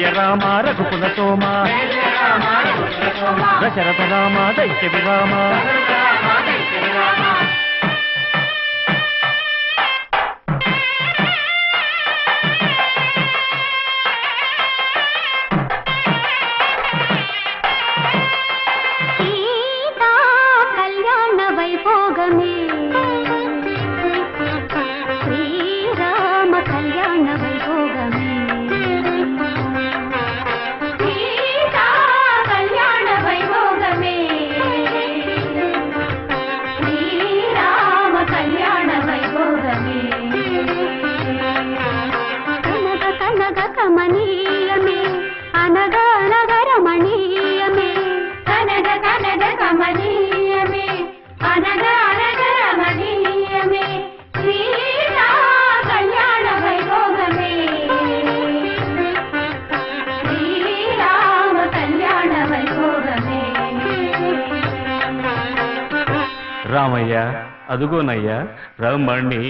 జయ రామ రఘుకుల సోమ. దశరథ రామ దైత్య విరామ కనగ కనగ కమనీయమే అనగ అనగ రమణీయమే కనగ కనగ కమనీయమే అనగ అనగ రమణీయమే సీతా కళ్యాణ వైభోగమే. శ్రీరామ కళ్యాణ వైభోగమే. రామయ్య అదుగోనయ్య రమణి.